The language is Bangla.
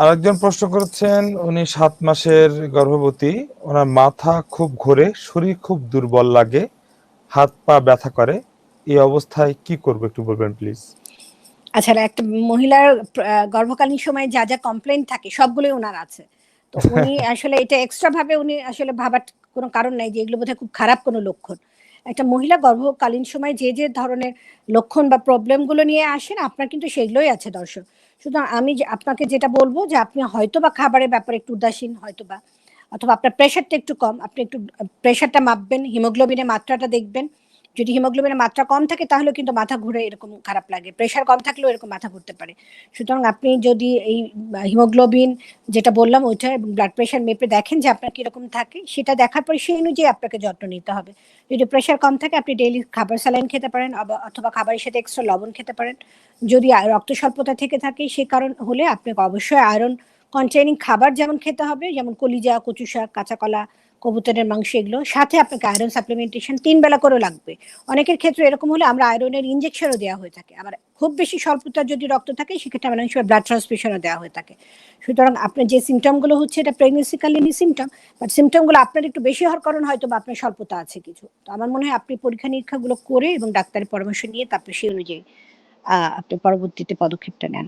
আরেকজন প্রশ্ন করেছেন উনি সাত মাসের গর্ভবতী ওনার মাথা খুব ঘোরে শরীর খুব দুর্বল লাগে হাত পা ব্যথা করে এই অবস্থায় কি করব একটু বলবেন প্লিজ আচ্ছা একটা মহিলার গর্ভকালীন সময়ে যা যা কমপ্লেন থাকে সবগুলোই ওনার আছে। তো উনি আসলে এটা এক্সট্রা ভাবে উনি আসলে ভাবার কোনো কারণ নাই যে এগুলো বোধহয় খুব খারাপ কোনো লক্ষণ। একটা মহিলা গর্ভকালীন সময় যে যে ধরনের লক্ষণ বা প্রবলেমগুলো নিয়ে আসেন, আপনার কিন্তু সেগুলোই আছে দর্শক। সুতরাং আমি আপনাকে যেটা বলব যে আপনি হয়তো বা খাবারের ব্যাপারে একটু উদাসীন হয়তো বা অথবা আপনার প্রেশারটা একটু কম, আপনি একটু প্রেশারটা মাপবেন হিমোগ্লোবিনের মাত্রাটা দেখবেন যদি হিমোগ্লোবিনের মাত্রা কম থাকে তাহলে কিন্তু মাথা ঘুরে এরকম খারাপ লাগে। প্রেশার কম থাকলেও এরকম মাথা ঘুরতে পারে। সুতরাং আপনি যদি এই হিমোগ্লোবিন যেটা বললাম, ওইটা ব্লাড প্রেশার মেপে দেখেন যে আপনার কীরকম থাকে, সেটা দেখার পরে সেই অনুযায়ী আপনাকে যত্ন নিতে হবে। যদি প্রেশার কম থাকে, আপনি ডেইলি খাবার স্যালাইন খেতে পারেন অথবা খাবারের সাথে এক্সট্রা লবণ খেতে পারেন। যদি রক্ত স্বল্পতা থেকে থাকে, সে কারণ হলে আপনাকে অবশ্যই আয়রন কন্টেনিং খাবার যেমন খেতে হবে, যেমন কলিজা কচু শাক কাঁচা কলা কবুতরের মাংস এগুলো। সাথে আপনাকে আয়রন সাপ্লিমেন্টেশন তিন বেলা করেও লাগবে। অনেকের ক্ষেত্রে এরকম হলে আমরা আয়রনের ইনজেকশনও দেওয়া হয়ে থাকে। আবার খুব বেশি স্বল্পতার যদি রক্ত থাকে, সেক্ষেত্রে আমরা অনেক সময় ব্লাড ট্রান্সফিউশনও দেওয়া হয়ে থাকে। সুতরাং আপনার যে সিমটমগুলো হচ্ছে, এটা প্রেগনেন্সিকালীনই সিমটম বাট সিমটমগুলো আপনার একটু বেশি হওয়ার কারণ হয়তো বা আপনার স্বল্পতা আছে কিছু। তো আমার মনে হয় আপনি পরীক্ষা নিরীক্ষাগুলো করে এবং ডাক্তারের পরামর্শ নিয়ে তারপরে সেই অনুযায়ী আপনি পরবর্তীতে পদক্ষেপটা নেন।